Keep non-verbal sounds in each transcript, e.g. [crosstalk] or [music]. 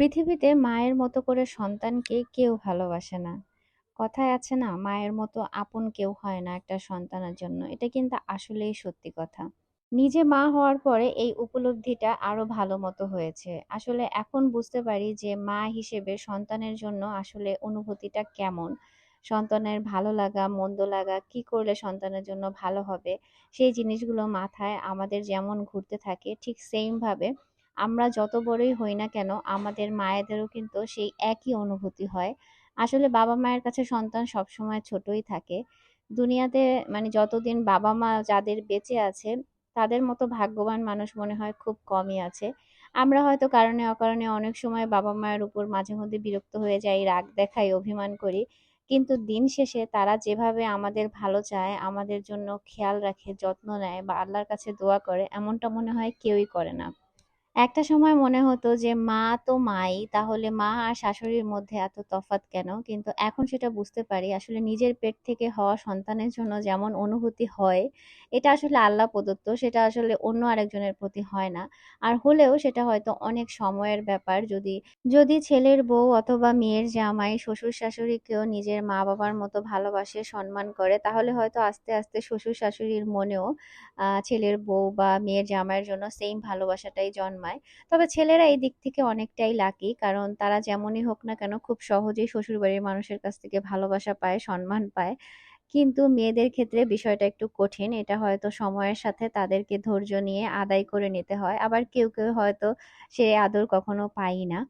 পৃথিবীতে মায়ের মতো করে সন্তানকে কেউ ভালোবাসে না। কথায় আছে না, মায়ের মতো আপন কেউ হয় না একটা সন্তানের জন্য। এটা কিন্তু আসলেই সত্যি কথা। নিজে মা হওয়ার পরে এই উপলব্ধিটা আরও ভালো মতো হয়েছে। আসলে এখন বুঝতে পারি যে মা হিসেবে সন্তানের জন্য আসলে অনুভূতিটা কেমন। সন্তানের ভালো লাগা, মন্দ লাগা, কি করলে সন্তানের জন্য ভালো হবে, সেই জিনিসগুলো মাথায় আমাদের যেমন ঘুরতে থাকে ঠিক সেইম ভাবে আমরা যত বড়ই হই না কেন আমাদের মায়েদেরও কিন্তু সেই একই অনুভূতি হয়। আসলে বাবা-মায়ের কাছে সন্তান সবসময় ছোটই থাকে। দুনিয়াতে মানে যতদিন বাবা-মা যাদের বেঁচে আছে তাদের মতো ভাগ্যবান মানুষ মনে হয় খুব কমই আছে। আমরা হয়তো কারণে অকারণে অনেক সময় বাবা-মায়ের উপর মাঝে মধ্যে বিরক্ত হয়ে যাই, রাগ দেখাই, অভিমান করি। কিন্তু দিন শেষে তারা যেভাবে আমাদের ভালো চায়, আমাদের জন্য খেয়াল রাখে, যত্ন নেয় বা আল্লাহর কাছে দোয়া করে এমনটা মনে হয় কেউই করে না। একটা সময় মনে হতো যে মা তো মাই, তাহলে মা আর শাশুড়ির মধ্যে এত তফাৎ কেন? কিন্তু এখন সেটা বুঝতে পারি আসলে নিজের পেট থেকে হওয়া সন্তানের জন্য যেমন অনুভূতি হয়, এটা আসলে আল্লাহ প্রদত্ত। সেটা আসলে অন্য আরেকজনের প্রতি হয় না। আর হলেও সেটা হয়তো অনেক সময়ের ব্যাপার। যদি যদি ছেলের বউ অথবা মেয়ের জামাই শ্বশুর-শাশুড়িকেও নিজের মা-বাবার মতো ভালোবাসে, সম্মান করে, তাহলে হয়তো আস্তে, আস্তে শ্বশুর-শাশুড়ির মনেও আ ছেলের বউ বা মেয়ের জামাইয়ের জন্য সেইম ভালোবাসাটাই জন্মায়। তবে ছেলেরা এই দিক থেকে অনেকটাই লাকি। কারণ তারা যেমনই হোক না কেন খুব সহজেই শ্বশুরবাড়ির মানুষের কাছ থেকে ভালোবাসা পায়, সম্মান পায়। কিন্তু মেয়েদের ক্ষেত্রে বিষয়টা একটু কঠিন। এটা হয়তো সময়ের সাথে তাদেরকে ধৈর্য নিয়ে আদায় করে নিতে হয়। আবার কেউ, কেউ হয়তো সে আদর কখনো পাই না।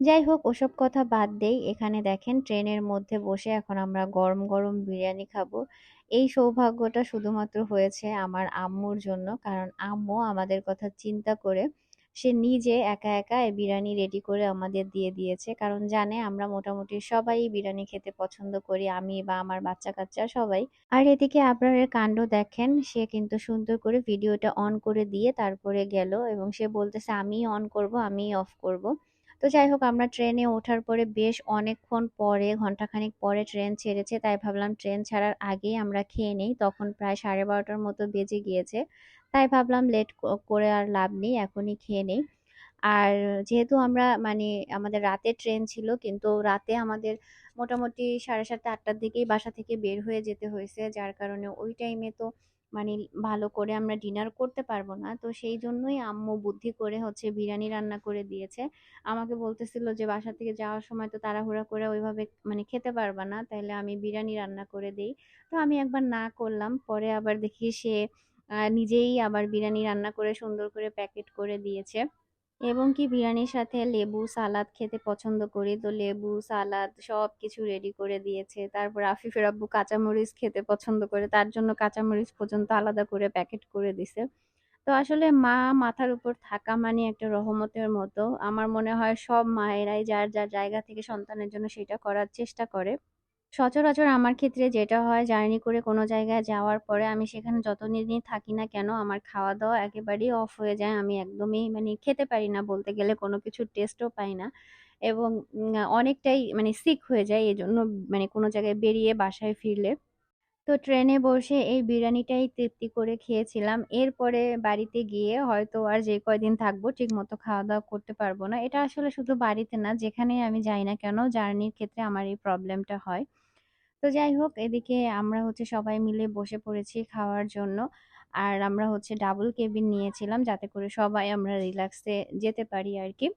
যাই হোক ওসব কথা বাদ দেই। এখানে দেখেন ট্রেনের মধ্যে বসে এখন আমরা গরম, গরম বিরিয়ানি খাব। এই সৌভাগ্যটা শুধুমাত্র হয়েছে আমার আম্মুর জন্য। কারণ আম্মু আমাদের কথা চিন্তা করে সে নিজে একা, একা বিরিয়ানি রেডি করে আমাদের দিয়ে দিয়েছে। কারণ জানে আমরা মোটামুটি সবাই বিরিয়ানি খেতে পছন্দ করি। আমি বা আমার বাচ্চা-কাচ্চা সবাই। আর এদিকে আবরারের কাণ্ড দেখেন, সে কিন্তু সুন্দর করে ভিডিওটা অন করে দিয়ে তারপরে গেল এবং সে বলতেছে আমি অন করব, আমি অফ করব। তো যাই হোক, আমরা ট্রেনে ওঠার পরে বেশ অনেকক্ষণ পরে ঘন্টাখানেক পরে ট্রেন ছেড়েছে, তাই ভাবলাম ট্রেন ছাড়ার আগেই আমরা খেয়ে নেই। তখন প্রায় সাড়ে বারোটার মতো বেজে গিয়েছে, তাই ভাবলাম লেট করে আর লাভ নেই, এখনই খেয়ে নেই। আর যেহেতু আমরা মানে আমাদের রাতে ট্রেন ছিল, কিন্তু রাতে আমাদের মোটামুটি সাড়ে সাতটা, আটটার দিকেই বাসা থেকে বের হয়ে যেতে হয়েছে, যার কারণে ওই টাইমে তো মানে ভালো করে আমরা ডিনার করতে পারব না। তো সেই জন্যই আম্মু বুদ্ধি করে হচ্ছে বিরিয়ানি রান্না করে দিয়েছে। আমাকে বলতেছিল যে, বাসা থেকে যাওয়ার সময় তো তাড়াহুড়া করে ওইভাবে মানে খেতে পারবা না তাহলে আমি বিরিয়ানি রান্না করে দিই। তো আমি একবার না করলাম। পরে আবার দেখি সে নিজেই আবার বিরিয়ানি রান্না করে সুন্দর করে প্যাকেট করে দিয়েছে। এবং কি বিরিয়ানির সাথে লেবু সালাদ খেতে পছন্দ করি। তো লেবু, সালাদ সব কিছু রেডি করে দিয়েছে। তারপর আফিফের আব্বু কাঁচামরিচ খেতে পছন্দ করে। তার জন্য কাঁচামরিচ পর্যন্ত আলাদা করে প্যাকেট করে দিছে। তো আসলে মা মাথার উপর থাকা মানে একটা রহমতের মতো। আমার মনে হয় সব মায়েরাই যার যার জায়গা থেকে সন্তানের জন্য সেটা করার চেষ্টা করে। সচরাচর আমার ক্ষেত্রে যেটা হয়, জার্নি করে কোনো জায়গায় যাওয়ার পরে আমি সেখানে যত যতদিনই থাকি না কেন, আমার খাওয়া দাওয়া একেবারেই অফ হয়ে যায়। আমি একদমই মানে খেতে পারি না বলতে গেলে, কোনো কিছুর টেস্টও পাই না। এবং অনেকটাই মানে সিক হয়ে যায়। এই জন্য মানে কোনো জায়গায় বেরিয়ে বাসায় ফিরলে তো ট্রেনে বসে এই বিরিয়ানিটাই তৃপ্তি করে খেয়েছিলাম। এরপরে বাড়িতে গিয়ে হয়তো আর যে কয়দিন থাকব ঠিক মতো খাওয়া দাওয়া করতে পারব না। এটা আসলে শুধু বাড়িতে না যেখানে আমি যাই না কেন, জার্নির ক্ষেত্রে আমার এই প্রবলেমটা হয়। তো যাই হোক, এদিকে আমরা হচ্ছে সবাই মিলে বসে পড়েছি খাওয়ার জন্য। আর আমরা হচ্ছে ডাবল কেবিন নিয়েছিলাম যাতে করে সবাই আমরা রিল্যাক্সে যেতে পারি আর কি।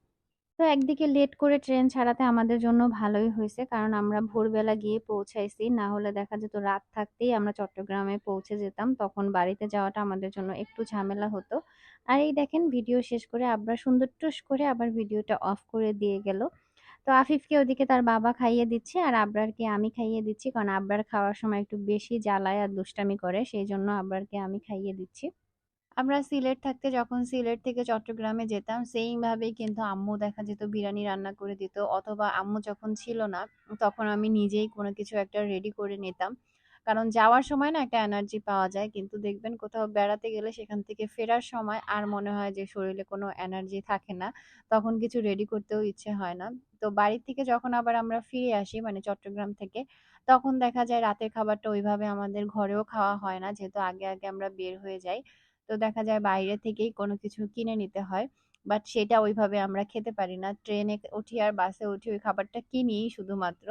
তো একদিকে লেট করে ট্রেন ছাড়াতে আমাদের জন্য ভালোই হয়েছে। কারণ আমরা ভোরবেলা গিয়ে পৌঁছাইছি, না হলে দেখা যেত রাত থাকতেই আমরা চট্টগ্রামে পৌঁছে যেতাম। তখন বাড়িতে যাওয়াটা আমাদের জন্য একটু ঝামেলা হতো। আর এই দেখেন ভিডিও শেষ করে আবার সুন্দর টুস করে আবার ভিডিওটা অফ করে দিয়ে গেল। তো আফিফকে ওদিকে তার বাবা খাইয়ে দিচ্ছে আর আবরারকে আমি খাইয়ে দিচ্ছি। কারণ আবরার খাওয়ার সময় একটু বেশি জ্বালায় আর দুষ্টামি করে, সেই জন্য আবরারকে আমি খাইয়ে দিচ্ছি। আমরা সিলেট থাকতে যখন সিলেট থেকে চট্টগ্রামে যেতাম, সেইভাবেই কিন্তু আম্মু দেখা যেত বিরিয়ানি রান্না করে দিত। অথবা আম্মু যখন ছিল না, তখন আমি নিজেই কোনো কিছু একটা রেডি করে নিতাম। কারণ যাওয়ার সময় না একটা এনার্জি পাওয়া যায়, কিন্তু দেখবেন কোথাও বেড়াতে গেলে সেখান থেকে ফেরার সময় আর মনে হয় যে শরীরে কোনো এনার্জি থাকে না, তখন কিছু রেডি করতেও ইচ্ছে হয় না। তো বাড়ি থেকে যখন আবার আমরা ফিরে আসি মানে চট্টগ্রাম থেকে, তখন দেখা যায় রাতের খাবারটা ওইভাবে আমাদের ঘরেও খাওয়া হয় না, যেহেতু আগে আগে আমরা বের হয়ে যাই। তো দেখা যায় বাইরে থেকেই কোনো কিছু কিনে নিতে হয় বাট সেটা ওইভাবে আমরা খেতে পারি না। ট্রেনে উঠি আর বাসে উঠি ওই খাবারটা কিনি শুধুমাত্র।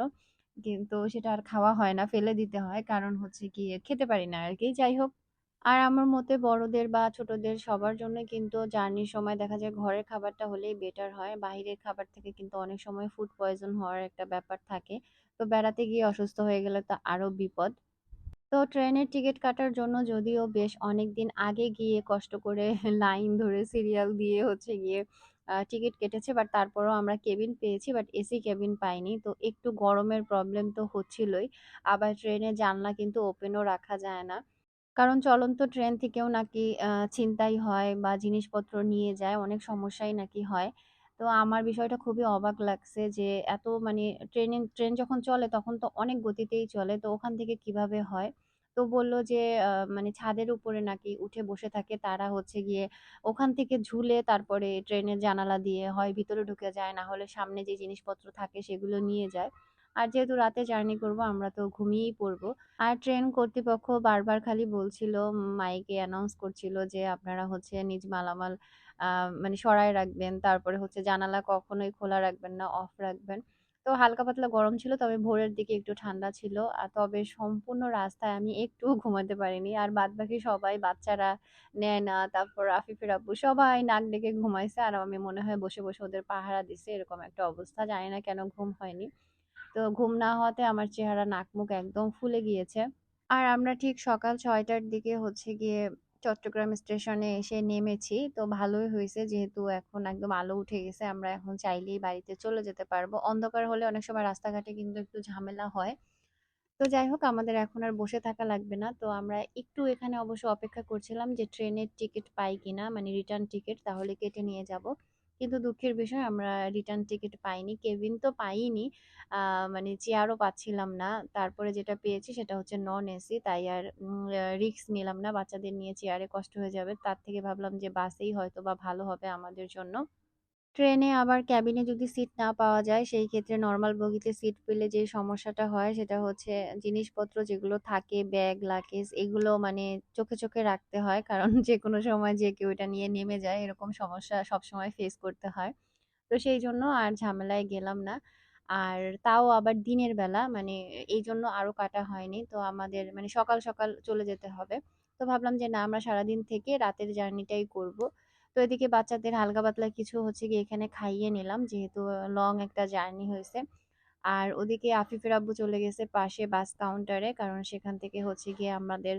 কিন্তু সেটা আর খাওয়া হয় না, ফেলে দিতে হয়। কারণ হচ্ছে কি খেতে পারি না আর কি যাই হোক আর আমার মতে বড়দের বা ছোটদের সবার জন্য কিন্তু জার্নির সময় দেখা যায় ঘরের খাবারটা হলেই বেটার হয়। বাহিরের খাবার থেকে কিন্তু অনেক সময় ফুড পয়জন হওয়ার একটা ব্যাপার থাকে। তো বেড়াতে গিয়ে অসুস্থ হয়ে গেলে তো আরও বিপদ। তো ট্রেনের টিকিট কাটার জন্য যদিও বেশ অনেক দিন আগে গিয়ে কষ্ট করে [laughs] লাইন ধরে সিরিয়াল দিয়ে হচ্ছে গিয়ে টিকিট কেটেছে। বাট তারপরেও আমরা কেবিন পেয়েছি, বাট এসি কেবিন পাইনি। তো একটু গরমের প্রবলেম তো হচ্ছিলই। আবার ট্রেনে জানলা কিন্তু ওপেনও রাখা যায় না। কারণ চলন্ত ট্রেন থেকেও নাকি ছিনতাই হয় বা জিনিসপত্র নিয়ে যায়। অনেক সমস্যাই নাকি হয়। তো আমার বিষয়টা খুবই অবাক লাগছে যে এত মানে ট্রেনে, ট্রেন যখন চলে তখন তো অনেক গতিতেই চলে। তো ওখান থেকে কীভাবে হয়? তো বলল যে মানে ছাদের উপরে নাকি উঠে বসে থাকে, তারা হচ্ছে গিয়ে ওখান থেকে ঝুলে তারপরে ট্রেনের জানালা দিয়ে হয়, ভিতরে ঢুকে যায় না হলে সামনে যে জিনিসপত্র থাকে সেগুলো নিয়ে যায়। আর যেহেতু রাতে জার্নি করব আমরা তো ঘুমিয়েই পড়ব। আর ট্রেন কর্তৃপক্ষ বারবার খালি বলছিল মাইকে অ্যানাউন্স করছিল যে আপনারা হচ্ছে নিজ মালামাল মানে সরায় রাখবেন। তারপরে হচ্ছে জানালা কখনোই খোলা রাখবেন না, অফ রাখবেন। তো হালকা পাতলা গরম ছিল তবে ভোরের দিকে একটু ঠান্ডা ছিল। আর তবে সম্পূর্ণ রাস্তায় আমি একটুও ঘুমাতে পারিনি। আর বাদবাকি সবাই বাচ্চারা, নেয়না, তারপর আফিফের আব্বু সবাই নাক ডেকে ঘুমাইছে। আর আমি মনে হয় বসে, বসে ওদের পাহারা দিছে এরকম একটা অবস্থা। জানি না কেন ঘুম হয়নি। তো ঘুম না হওয়াতে আমার চেহারা নাক মুখ একদম ফুলে গিয়েছে। আর আমরা ঠিক সকাল ছয়টার দিকে হচ্ছে গিয়ে চট্টগ্রাম স্টেশনে এসে নেমেছি। তো ভালোই হয়েছে যেহেতু এখন একদম আলো উঠে গেছে। আমরা এখন চাইলেই বাড়িতে চলে যেতে পারব। অন্ধকার হলে অনেক সময় রাস্তাঘাটে কিন্তু একটু ঝামেলা হয়। তো যাই হোক, আমাদের এখন আর বসে থাকা লাগবে না। তো আমরা একটু এখানে অবশ্য অপেক্ষা করছিলাম যে ট্রেনের টিকিট পাই কিনা মানে রিটার্ন টিকিট, তাহলে কেটে নিয়ে যাব। কিন্তু দুঃখের বিষয় আমরা রিটার্ন টিকিট পাইনি। কেবিন তো পাইনি মানে চেয়ারও পাচ্ছিলাম না। তারপরে যেটা পেয়েছি সেটা হচ্ছে নন এসি। তাই আর রিক্স নিলাম না। বাচ্চাদের নিয়ে চেয়ারে কষ্ট হয়ে যাবে। তার থেকে ভাবলাম যে বাসেই হয়তো বা ভালো হবে আমাদের জন্য। ট্রেনে আবার ক্যাবিনে যদি সিট না পাওয়া যায় সেই ক্ষেত্রে নর্মাল বগিতে সিট পেলে যে সমস্যাটা হয় সেটা হচ্ছে জিনিসপত্র যেগুলো থাকে ব্যাগ, লাগেজ এগুলো মানে চোখে, চোখে রাখতে হয়। কারণ [laughs] যে কোনো সময় যে কেউ এটা নিয়ে নেমে যায় এরকম সমস্যা সবসময় ফেস করতে হয়। তো সেই জন্য আর ঝামেলায় গেলাম না। আর তাও আবার দিনের বেলা মানে এই জন্য আরও কাটা হয়নি। তো আমাদের মানে সকাল, সকাল চলে যেতে হবে। তো ভাবলাম যে না আমরা সারাদিন থেকে রাতের জার্নিটাই করব। তো এদিকে বাচ্চাদের হালকা পাতলা কিছু হচ্ছে গিয়ে এখানে খাইয়ে নিলাম যেহেতু লং একটা জার্নি হয়েছে আর ওদিকে আফিফের আব্বু চলে গেছে পাশে বাস কাউন্টারে। কারণ সেখান থেকে হচ্ছে গিয়ে আমাদের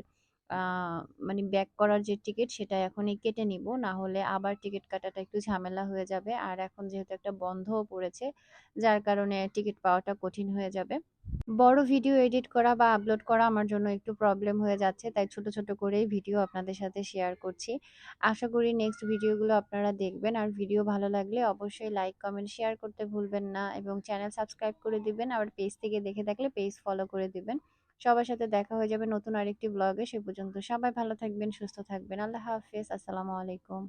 মানে ব্যাক করার যে টিকিট সেটা এখনই কেটে নিব। না হলে আবার টিকিট কাটাটা একটু ঝামেলা হয়ে যাবে। আর এখন যেহেতু একটা বন্ধও পড়েছে যার কারণে টিকিট পাওয়াটা কঠিন হয়ে যাবে। বড় ভিডিও এডিট করা বা আপলোড করা আমার জন্য একটু প্রবলেম হয়ে যাচ্ছে। তাই ছোট, ছোট করেই ভিডিও আপনাদের সাথে শেয়ার করছি। আশা করি নেক্সট ভিডিওগুলো আপনারা দেখবেন। আর ভিডিও ভালো লাগলে অবশ্যই লাইক, কমেন্ট, শেয়ার করতে ভুলবেন না এবং চ্যানেল সাবস্ক্রাইব করে দিবেন। আবার পেজ থেকে দেখে থাকলে পেজ ফলো করে দিবেন। সবার সাথে দেখা হয়ে যাবে নতুন আরেকটি ব্লগে। সে পর্যন্ত সবাই ভালো থাকবেন, সুস্থ থাকবেন। আল্লাহ হাফিজ আসসালামু আলাইকুম।